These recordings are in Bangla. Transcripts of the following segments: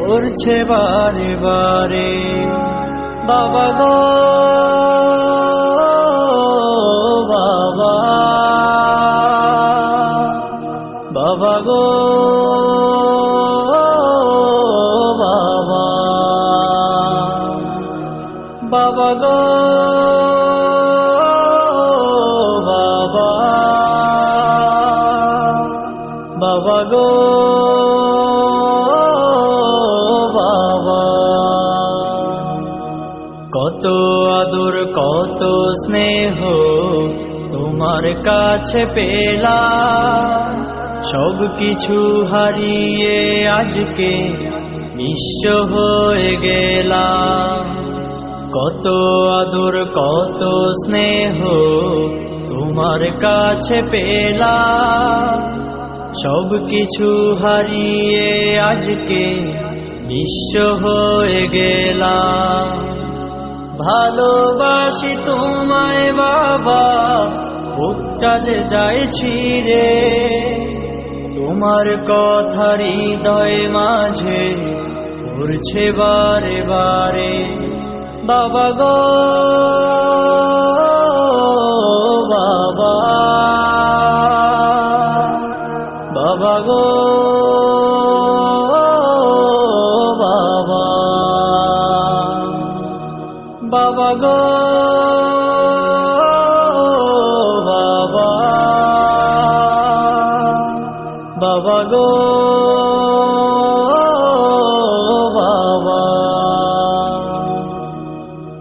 পড়ছে বারে বারে। বাবা গো বাবা। বাবা গো বাবা। বাবা। বাবা গো। কত আদর, কত স্নেহ তোমার কাছে পেলা সব কিছু হারিয়ে আজকে নিঃস্ব হয়ে গেলা কত আদর, কত স্নেহ তোমার কাছে পেলা সব কিছু হারিয়ে আজকে বিশ্ব হয়ে গেলাম। ভালোবাসি তোমায় বাবা, বুকটা যে যাইছি রে তোমার কথা হৃদয় মাঝে ঘুরছে বারে বারে। বাবা গো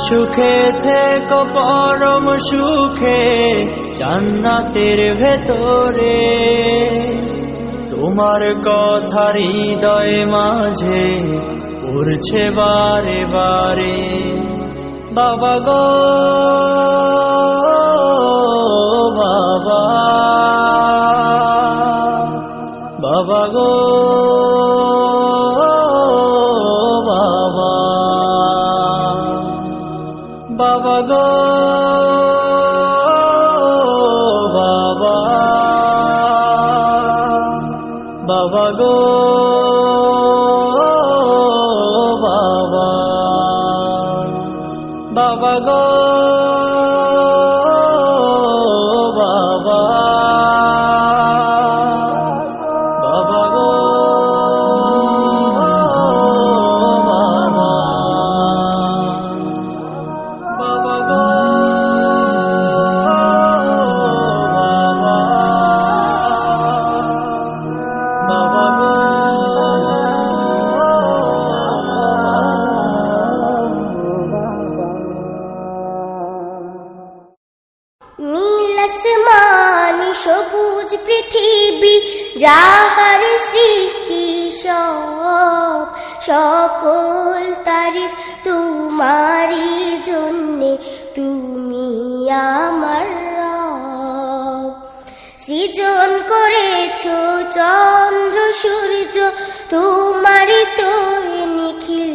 সুখে থেকো, পরম সুখে, জান্নাতের ভেতরে। তোমার কথা হৃদয় মাঝে পড়ছে বারে বারে। বাবা গো, বাবা। বাবা গো। পৃথিবী, যাহার সৃষ্টি সব, সকল তারিফ তোমারই জন্যে, তুমি আমার সৃজন করেছ চন্দ্র সূর্য, তোমারই তো নিখিল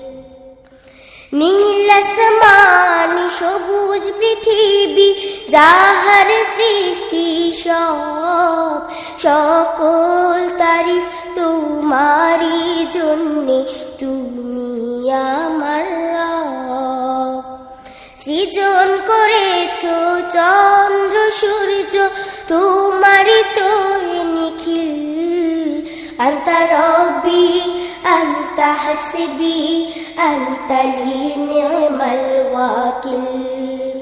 নীল আসমানি সবুজ পৃথিবী, যাহার সৃষ্টি সব, সকল তারিফ তোমার তোমারই জন্যে, তুমি আমার সৃজন করেছ চন্দ্র সূর্য, তোমারই তো নিখিল أنت ربي أنت حسبي أنت لي نعم الوكيل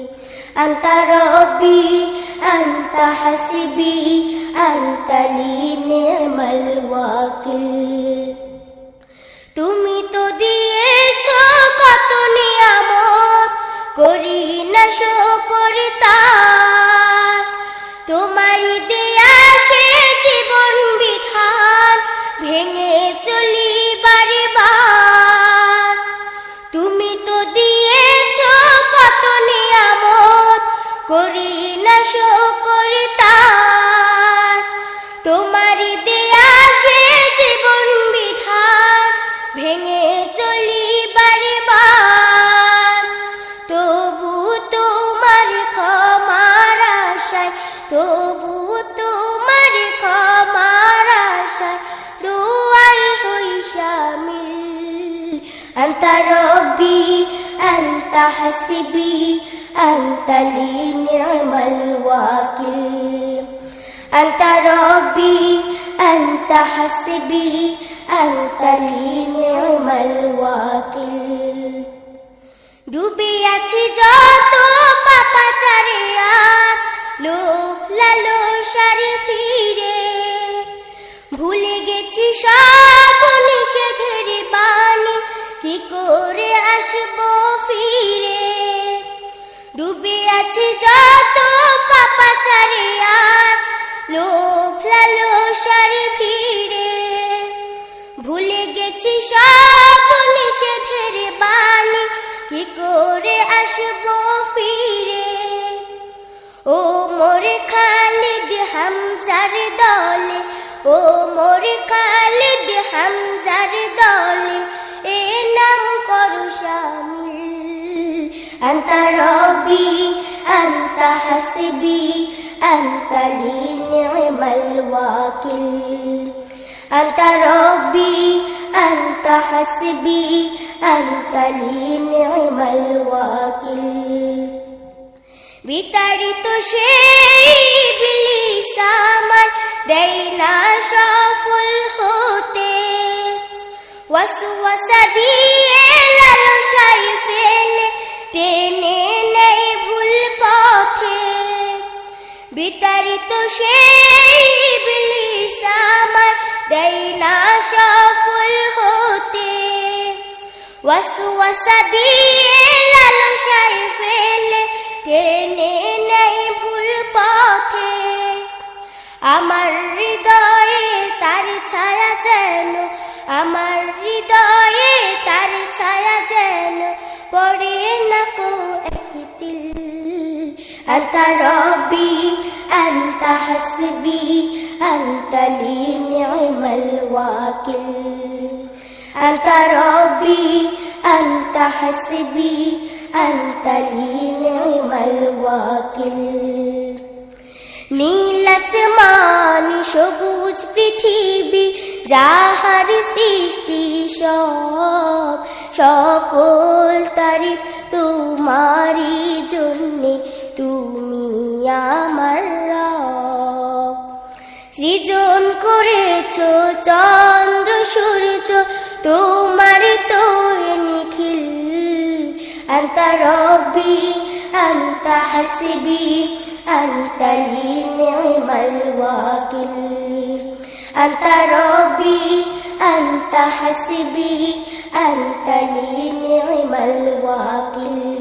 أنت ربي أنت حسبي أنت لي نعم الوكيل তুমি তো দিয়েছ কত নিয়ামত করি না শকর أنت لي نعم الوكيل أنت ربي أنت حسبي أنت لي نعم الوكيل ডুবে আছি যত পাপাচারে আর লোভ লালো সারে ফিরে ভুলে গেছি সব নিষেধের বাণী কি করে আসবো ফিরে ডুবে আছি যত পাপাচারে আর। লোভ লালো সারে ফিরে ভুলে গেছি সব নিষেধের বাণী। কি করে আসব ফিরে? ও মোরে খালিদ হামজার দলে, ও মোরে খালিদ হামজার দলে, এ নাম করু শামিল أنت ربي أنت حسبي أنت لي نعم الوكيل أنت ربي أنت حسبي أنت لي نعم الوكيل বিতাড়িত সেই বিলিস আমার দেয় না সফল হতে ওয়াসওয়াসা দিয়ে লালসাই ফেলে টেনে নেই ভুল পথে। বিতাড়িত সেই বিলিস আমার দেয় না সফল হতে। ওয়াসওয়াসা দিয়ে লালসাই ফেলে টেনে নেই ভুল পথে। আমার হৃদয়ে তার ছায়া যেন, আমার হৃদয়ে তার ছায়া যেন পড়ে একতিল أنت ربي أنت حسبي أنت لي نعم الوكيل أنت ربي أنت حسبي أنت لي نعم الوكيل নীল আসমান সবুজ পৃথিবী যাহার সৃষ্টি সব সকল তারিফ তোমারই জন্যে তুমি আমার সৃজন করেছ চন্দ্র, সূর্য, তোমার তো নিখিল। আন্তা রব্বি, আন্তা হাসিবি আন্তালি নিমাল أنت ربي أنت حسبي أنت لي نعم الوكيل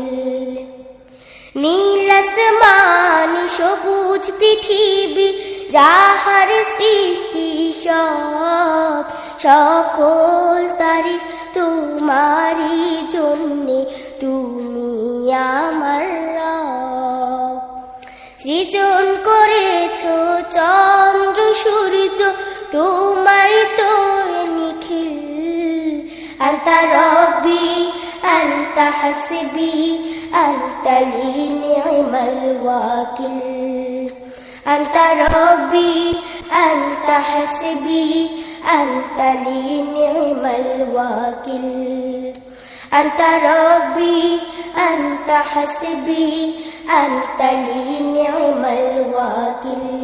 নীল আসমান সবুজ পৃথিবী যাহার সৃষ্টি সব সকল তারিফ তোমারই জন্যে তুমি আমার রব সৃজন করেছ চন্দ্র সূর্য তোমার তো নিখিল। আলতা রবি আলতা হাসবি আলতা লিমল ওয়াকিল। أنت ربي أنت حسبي أنت لي نعم الوكيل أنت ربي أنت حسبي أنت لي نعم الوكيل